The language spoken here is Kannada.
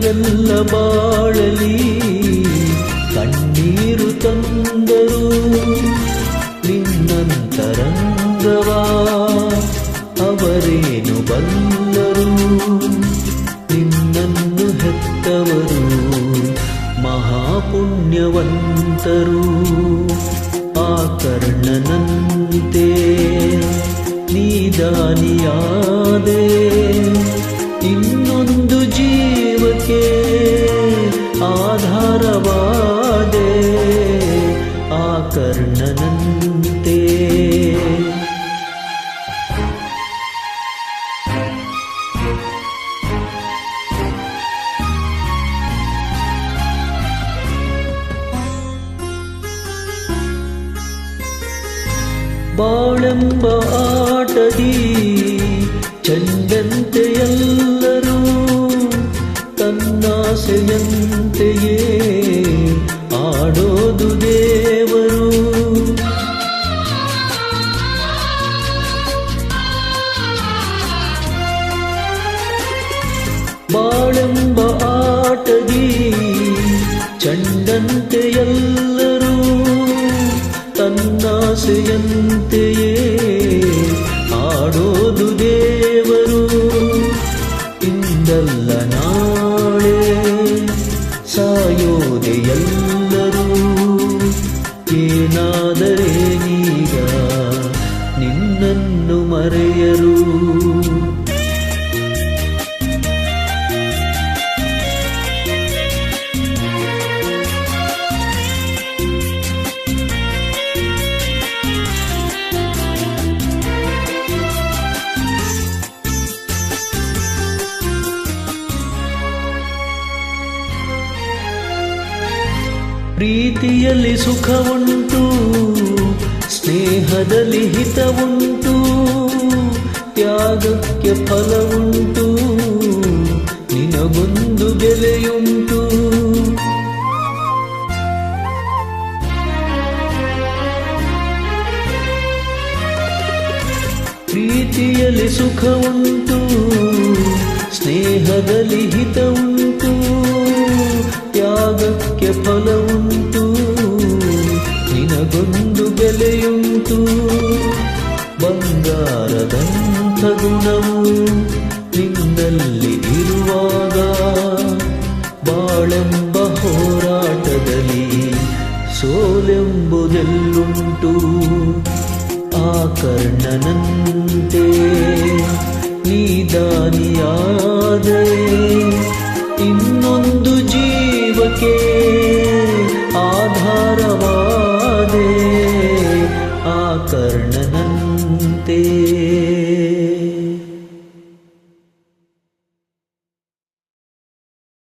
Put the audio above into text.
ದಿನವೆಲ್ಲ ಬಾಳಲಿ ಕಣ್ಣೀರು ತಂದರು ನಿನ್ನಂತರಂಗವಾ ಅವರೇನು ಬಂದರು ನಿನ್ನನ್ನು ಹೆತ್ತವರು ಮಹಾಪುಣ್ಯವಂತರು. ಆ ಕರ್ಣನಂತೆ ನೀದಾನಿಯಾದೆ ಆಧಾರವಾದೆ ಆ ಕರ್ಣನಂತೆ ಬಾಳೆಂಬ ಆಟದಿ ಚಂದಂತೆ ಎಲ್ಲರೂ ತನ್ನಾಸೆಯಂತೆಯೇ ಬಾಳೆಂಬ ಆಟದಿ ಚಂಡಂತೆ ಪ್ರೀತಿಯಲ್ಲಿ ಸುಖವುಂಟು ಸ್ನೇಹದಲ್ಲಿ ಹಿತವುಂಟು ತ್ಯಾಗಕ್ಕೆ ಫಲವುಂಟು ನಿನಗೊಂದು ಬೆಲೆಯುಂಟು. ಪ್ರೀತಿಯಲ್ಲಿ ಸುಖವುಂಟು ಸ್ನೇಹದಲ್ಲಿ ಹಿತ ತ್ಯಾಗಕ್ಕೆ ನಿನಗೊಂದು ಬೆಲೆಯುಂಟು. ಬಂಗಾರದಂಥ ಗುಣವು ನಿನ್ನಲ್ಲಿ ಇರುವಾಗ ಬಾಳೆಂಬ ಹೋರಾಟದಲ್ಲಿ ಸೋಲೆಂಬುದೆಲ್ಲುಂಟು. ಆ ಕರ್ಣನಂತೆ ನೀದಾನಿಯಾದೆ ಇನ್ನೊಂದು ಜೀವಕ್ಕೆ